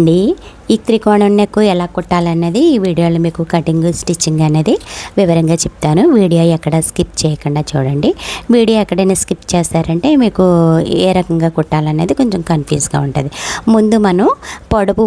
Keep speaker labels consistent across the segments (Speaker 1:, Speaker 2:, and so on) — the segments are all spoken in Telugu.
Speaker 1: అండి ఈ త్రికోణం నెక్ ఎలా కుట్టాలన్నది ఈ వీడియోలో మీకు కటింగ్ స్టిచ్చింగ్ అనేది వివరంగా చెప్తాను. వీడియో ఎక్కడ స్కిప్ చేయకుండా చూడండి. వీడియో ఎక్కడైనా స్కిప్ చేస్తారంటే మీకు ఏ రకంగా కుట్టాలనేది కొంచెం కన్ఫ్యూజ్గా ఉంటుంది. ముందు మనం పొడవు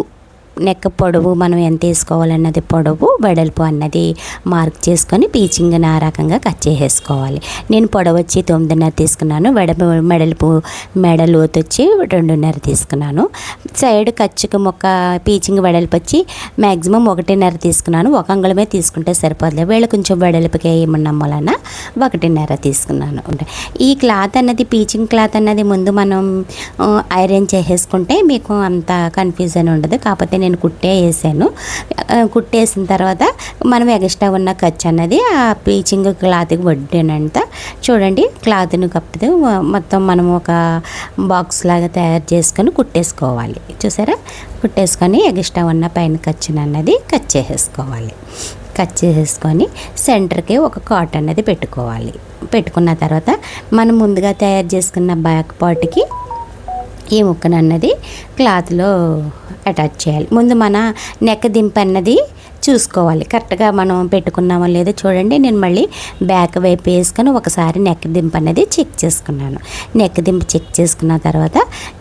Speaker 1: నెక్ పొడవు మనం ఎంత తీసుకోవాలన్నది పొడవు వెడల్పు అన్నది మార్క్ చేసుకొని పీచింగ్ ఆ రకంగా కట్ చేసేసుకోవాలి. నేను పొడవు వచ్చి తొమ్మిదిన్నర తీసుకున్నాను వెడపు మెడల్పు మెడలు వచ్చి రెండున్నర తీసుకున్నాను. సైడ్ ఖర్చుకు మొక్క పీచింగ్ వెడల్పు వచ్చి మ్యాక్సిమం ఒకటిన్నర తీసుకున్నాను. ఒక అంగుళమే తీసుకుంటే సరిపోతుంది వీళ్ళు కొంచెం వెడల్పుకి ఏమన్నా వలన ఒకటిన్నర తీసుకున్నాను. ఈ క్లాత్ అన్నది పీచింగ్ క్లాత్ అన్నది ముందు మనం ఐరన్ చేసేసుకుంటే మీకు అంత కన్ఫ్యూజన్ ఉండదు. కాకపోతే నేను కుట్టే వేసాను. కుట్టేసిన తర్వాత మనం ఎగస్ట్రా ఉన్న ఖర్చు అన్నది ఆ పీచింగ్ క్లాత్కి వడ్డేనంత చూడండి క్లాత్ని కప్పితే మొత్తం మనం ఒక బాక్స్ లాగా తయారు చేసుకొని కుట్టేసుకోవాలి. చూసారా? కుట్టేసుకొని ఎగస్ట్రా ఉన్న పైన ఖర్చును అన్నది కట్ చేసేసుకోవాలి. కట్ చేసేసుకొని సెంటర్కి ఒక కాట్ అన్నది పెట్టుకోవాలి. పెట్టుకున్న తర్వాత మనం ముందుగా తయారు చేసుకున్న బ్యాక్ పార్ట్కి ఈ ముక్కను అన్నది క్లాత్లో అటాచ్ చేయాలి. ముందు మన నెక్ దింపు అన్నది చూసుకోవాలి. కరెక్ట్గా మనం పెట్టుకున్నామో లేదో చూడండి. నేను మళ్ళీ బ్యాక్ వైపు వేసుకొని ఒకసారి నెక్ దింపు అనేది చెక్ చేసుకున్నాను. నెక్ దింపు చెక్ చేసుకున్న తర్వాత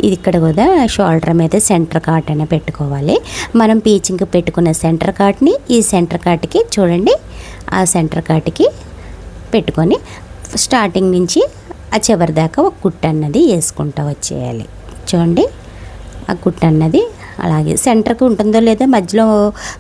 Speaker 1: ఇది ఇక్కడ కూడా షోల్డర్ మీద సెంటర్ కాట్ అనే పెట్టుకోవాలి. మనం పీచింగ్ పెట్టుకున్న సెంటర్ కాట్ని ఈ సెంటర్ కాట్కి చూడండి. ఆ సెంటర్ కాట్కి పెట్టుకొని స్టార్టింగ్ నుంచి ఆ చివరి దాకా ఒక కుట్టు అన్నది వేసుకుంటూ వచ్చేయాలి. చూడండి. ఆ గుట్ట అన్నది. అలాగే సెంటర్కి ఉంటుందో లేదో మధ్యలో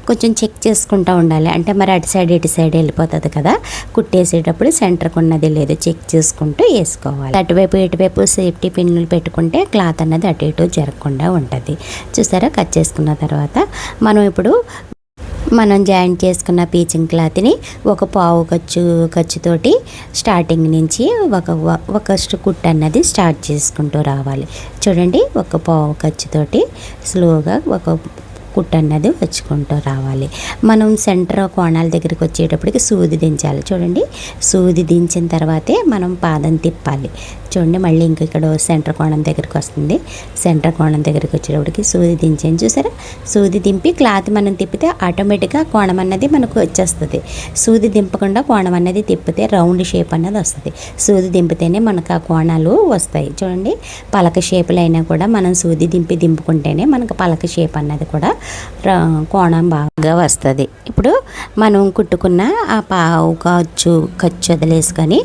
Speaker 1: కొంచెం చెక్ చేసుకుంటూ ఉండాలి. అంటే మరి అటు సైడ్ ఇటు సైడ్ వెళ్ళిపోతుంది కదా. కుట్టేసేటప్పుడు సెంటర్కి ఉన్నది లేదో చెక్ చేసుకుంటూ వేసుకోవాలి. అటువైపు ఇటువైపు సేఫ్టీ పిన్నులు పెట్టుకుంటే క్లాత్ అన్నది అటు ఇటు జరగకుండా ఉంటుంది. చూసారా? కట్ చేసుకున్న తర్వాత మనం ఇప్పుడు మనం జాయింట్ చేసుకున్న పీచింగ్ క్లాత్ని ఒక పావు ఖర్చు ఖర్చుతోటి స్టార్టింగ్ నుంచి ఒక ఒక కుట్ అన్నది స్టార్ట్ చేసుకుంటూ రావాలి. చూడండి ఒక పావు ఖర్చుతోటి స్లోగా ఒక కుట్టు అన్నది వచ్చుకుంటూ రావాలి. మనం సెంటర్ కోణాల దగ్గరికి వచ్చేటప్పటికి సూది దించాలి. చూడండి సూది దించిన తర్వాతే మనం పాదం తిప్పాలి. చూడండి మళ్ళీ ఇంక ఇక్కడ సెంటర్ కోణం దగ్గరికి వస్తుంది. సెంటర్ కోణం దగ్గరికి వచ్చేటప్పటికి సూది దించాను చూసారా? సూది దింపి క్లాత్ మనం తిప్పితే ఆటోమేటిక్గా కోణం అన్నది మనకు వచ్చేస్తుంది. సూది దింపకుండా కోణం అన్నది తిప్పితే రౌండ్ షేప్ అన్నది వస్తుంది. సూది దింపితేనే మనకు ఆ కోణాలు వస్తాయి. చూడండి పలక షేపులు అయినా కూడా మనం సూది దింపి దింపుకుంటేనే మనకు పలక షేప్ అన్నది కూడా కోణం బాగా వస్తుంది. ఇప్పుడు మనం కుట్టుకున్న ఆ పావు ఖర్చు ఖర్చు వదిలేసుకొని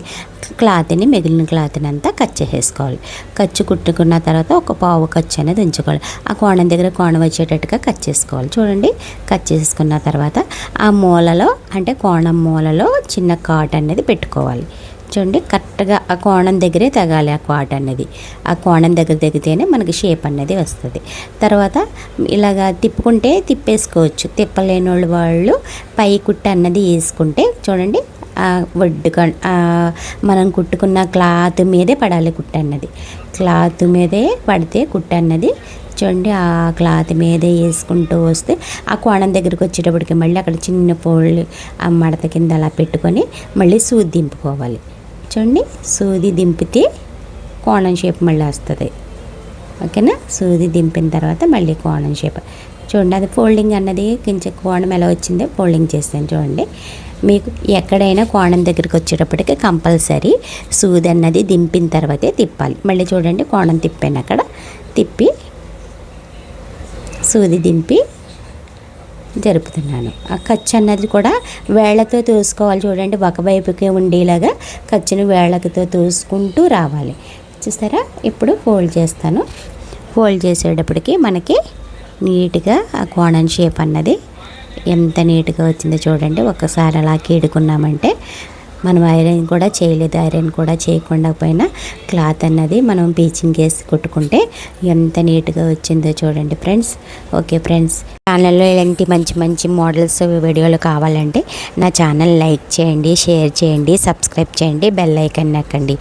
Speaker 1: క్లాత్ని మిగిలిన క్లాత్ని అంతా కట్ చేసేసుకోవాలి. ఖర్చు కుట్టుకున్న తర్వాత ఒక పావు ఖర్చు అనేది ఉంచుకోవాలి. ఆ కోణం దగ్గర కోణం వచ్చేటట్టుగా కట్ చేసుకోవాలి. చూడండి కట్ చేసుకున్న తర్వాత ఆ మూలలో అంటే కోణం మూలలో చిన్న కాట్ అనేది పెట్టుకోవాలి. చూడండి కరెక్ట్గా ఆ కోణం దగ్గరే తగాలి ఆ క్వాట్ అనేది ఆ కోణం దగ్గర తెగితేనే మనకి షేప్ అనేది వస్తుంది. తర్వాత ఇలాగా తిప్పుకుంటే తిప్పేసుకోవచ్చు. తిప్పలేని వాళ్ళు వాళ్ళు పై కుట్ట అన్నది వేసుకుంటే చూడండి వడ్డు మనం కుట్టుకున్న క్లాత్ మీదే పడాలి కుట్ట అన్నది. క్లాత్ మీదే పడితే కుట్ట అన్నది చూడండి ఆ క్లాత్ మీదే వేసుకుంటూ వస్తే ఆ కోణం దగ్గరికి వచ్చేటప్పటికి మళ్ళీ అక్కడ చిన్న పోళ్ళు ఆ మడత కింద అలా పెట్టుకొని మళ్ళీ సూది దింపుకోవాలి. చూడండి సూది దింపితే కోణం షేప్ మళ్ళీ వస్తుంది. ఓకేనా? సూది దింపిన తర్వాత మళ్ళీ కోణం షేప్. చూడండి అది ఫోల్డింగ్ అన్నది కొంచెం కోణం ఎలా వచ్చిందో ఫోల్డింగ్ చేస్తాను చూడండి. మీకు ఎక్కడైనా కోణం దగ్గరికి వచ్చేటప్పటికి కంపల్సరీ సూది అన్నది దింపిన తర్వాతే తిప్పాలి. మళ్ళీ చూడండి కోణం తిప్పాను అక్కడ. తిప్పి సూది దింపి జరుపుతున్నాను. ఆ ఖర్చు అన్నది కూడా వేళ్ళతో తోసుకోవాలి చూడండి ఒకవైపుకే ఉండేలాగా ఖర్చును వేళ్ళతో తోసుకుంటూ రావాలి. చూస్తారా? ఇప్పుడు ఫోల్డ్ చేస్తాను. ఫోల్డ్ చేసేటప్పటికి మనకి నీట్గా ఆ కోణం షేప్ అన్నది ఎంత నీట్గా వచ్చిందో చూడండి. ఒక్కసారి అలా కీడుకున్నామంటే మనం ఐరన్ కూడా చేయలేదు. ఐరన్ కూడా చేయకుండా పోయినా క్లాత్ అన్నది మనం పీచింగ్ వేసి కుట్టుకుంటే ఎంత నీట్గా వచ్చిందో చూడండి ఫ్రెండ్స్. ఓకే ఫ్రెండ్స్ ఛానల్లో ఇలాంటి మంచి మంచి మోడల్స్ వీడియోలు కావాలంటే నా ఛానల్ లైక్ చేయండి షేర్ చేయండి సబ్స్క్రైబ్ చేయండి బెల్ ఐకన్ నొక్కండి.